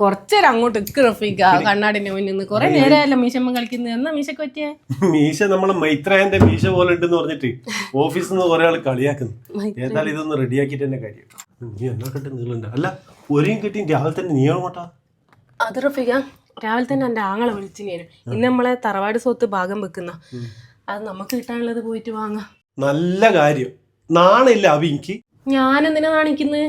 കുറച്ചേരം അങ്ങോട്ട് ഇക്ക് കണ്ണാടിന്റെ മുന്നിൽ നിന്ന്. കുറെ നേരമല്ല മീശമ്മ കളിക്കുന്നത്. എന്നാ മീശക്ക് പറ്റിയ? മീശ നമ്മളെ മൈത്രേന്റെ മീശ പോലെ ഉണ്ടെന്ന് പറഞ്ഞിട്ട് ഓഫീസിൽ നിന്ന് കുറെ ആൾ കളിയാക്കുന്നു. ഏതായാലും ഇതൊന്ന് റെഡിയാക്കിയിട്ട് തന്നെ കാര്യം. നീ എന്നാ കെട്ടി നീളുണ്ട്. അല്ല ഒരേം കെട്ടി രാവിലെ തന്നെ നീ അങ്ങോട്ടാ അത് റഫീഖ രാവിലെ തന്നെ എന്റെ ആങ്ങളെ വിളിച്ചിനേരും ഇന്ന് നമ്മളെ തറവാട് സ്വത്ത് ഭാഗം വെക്കുന്ന. അത് നമുക്ക് കിട്ടാനുള്ളത് പോയിട്ട് വാങ്ങാം. നല്ല കാര്യം. നാണില്ല അവ എനിക്ക്. ഞാനെന്തിനാ നാണിക്കുന്നത്?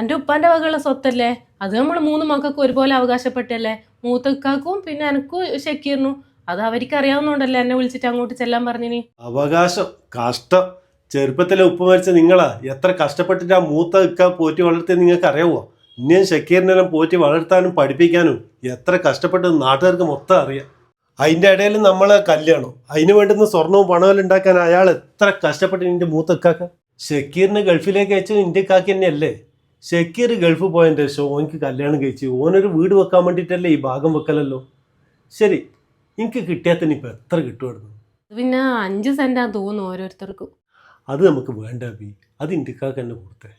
എന്റെ ഉപ്പാന്റെ വകയുള്ള സ്വത്തല്ലേ? അത് നമ്മൾ മൂന്ന് മക്കൾക്കും ഒരുപോലെ അവകാശപ്പെട്ടല്ലേ? മൂത്തക്കാക്കും പിന്നെ എനക്കും ഷക്കീറിനും. അത് അവർക്ക് അറിയാവുന്നതുകൊണ്ടല്ലേ എന്നെ വിളിച്ചിട്ട് അങ്ങോട്ട് ചെല്ലാൻ പറഞ്ഞിനി? അവകാശം കഷ്ടം. ചെറുപ്പത്തിലെ ഉപ്പ് മരിച്ച നിങ്ങളാ. എത്ര കഷ്ടപ്പെട്ടിട്ട് ആ മൂത്ത ഇക്ക പോറ്റി വളർത്തിയ നിങ്ങൾക്ക് അറിയാവോ ഇനിയും ഷക്കീറിനെല്ലാം പോറ്റി വളർത്താനും പഠിപ്പിക്കാനും എത്ര കഷ്ടപ്പെട്ട് നാട്ടുകാർക്ക് മൊത്തം അറിയാം. അതിന്റെ ഇടയിൽ നമ്മൾ കല്യാണം. അതിന് വേണ്ടുന്ന സ്വർണവും പണവും ഉണ്ടാക്കാൻ അയാൾ എത്ര കഷ്ടപ്പെട്ട് നിന്റെ മൂത്ത ഇക്കാക്ക? ഷക്കീറിനെ ഗൾഫിലേക്ക് അയച്ചു ഇന്ത്യക്കാക്കി തന്നെയല്ലേ? ഷക്കീർ ഗൾഫ് പോയതിന്റെ ശേഷം ഓനിക്ക് കല്യാണം കഴിച്ച് ഓനൊരു വീട് വെക്കാൻ വേണ്ടിയിട്ടല്ലേ ഈ ഭാഗം വെക്കലല്ലോ? ശരി എനിക്ക് കിട്ടിയാൽ ഇപ്പം എത്ര കിട്ടുമായിരുന്നു പിന്നെ അഞ്ച് സെന്റാ തോന്നുന്നു ഓരോരുത്തർക്കും. അത് നമുക്ക് വേണ്ട ബി അത് ഇന്ത്യക്കാർക്ക് തന്നെ കൊടുത്തേ.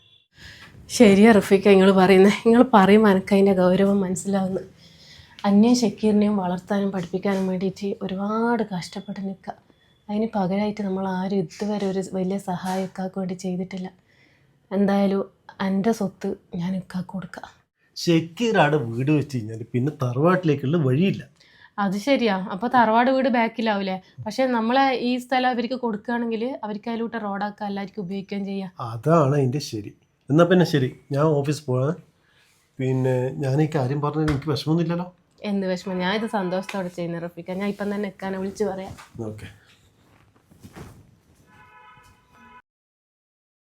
ശരിയാ റഫീക്ക നിങ്ങൾ പറയുന്നത് നിങ്ങൾ പറയുമ്പോൾ എനിക്ക് അതിന്റെ ഗൗരവം മനസ്സിലാവുന്നു. അന്യ ഷക്കീറിനെയും വളർത്താനും പഠിപ്പിക്കാനും വേണ്ടിയിട്ട് ഒരുപാട് കഷ്ടപ്പെട്ട് നിൽക്കുക അതിന് പകരമായിട്ട് നമ്മൾ ആരും ഇതുവരെ ഒരു വലിയ സഹായക്കാർക്ക് വേണ്ടി ചെയ്തിട്ടില്ല. എന്തായാലും എന്റെ സ്വത്ത് ഞാൻ ഇക്കാക്ക് കൊടുക്കാം. ഷക്കീർ വീട് വെച്ച് കഴിഞ്ഞാൽ പിന്നെ തറവാട്ടിലേക്കുള്ള വഴിയില്ല. അത് ശരിയാ. അപ്പൊ തറവാട് വീട് ബാക്കിലാവൂലേ? പക്ഷെ നമ്മളെ ഈ സ്ഥലം അവർക്ക് കൊടുക്കുകയാണെങ്കിൽ അവർക്ക് അതിലൂട്ട് റോഡാക്കുക എല്ലാവർക്കും ഉപയോഗിക്കുകയും ചെയ്യാം. അതാണ് അതിന്റെ ശരി. എന്നാ പിന്നെ ശരി. ഞാൻ ഓഫീസ് പോകാം പിന്നെ ഞാൻ ഈ കാര്യം പറഞ്ഞത് എനിക്ക് വിഷമമൊന്നുമില്ലല്ലോ. എന്ത് വിഷമം? ഞാൻ ഇത് സന്തോഷത്തോടെ ചെയ്യുന്ന റഫീക്ക ഞാൻ ഇപ്പം തന്നെ എക്കാനെ വിളിച്ചു പറയാം. ഓക്കെ.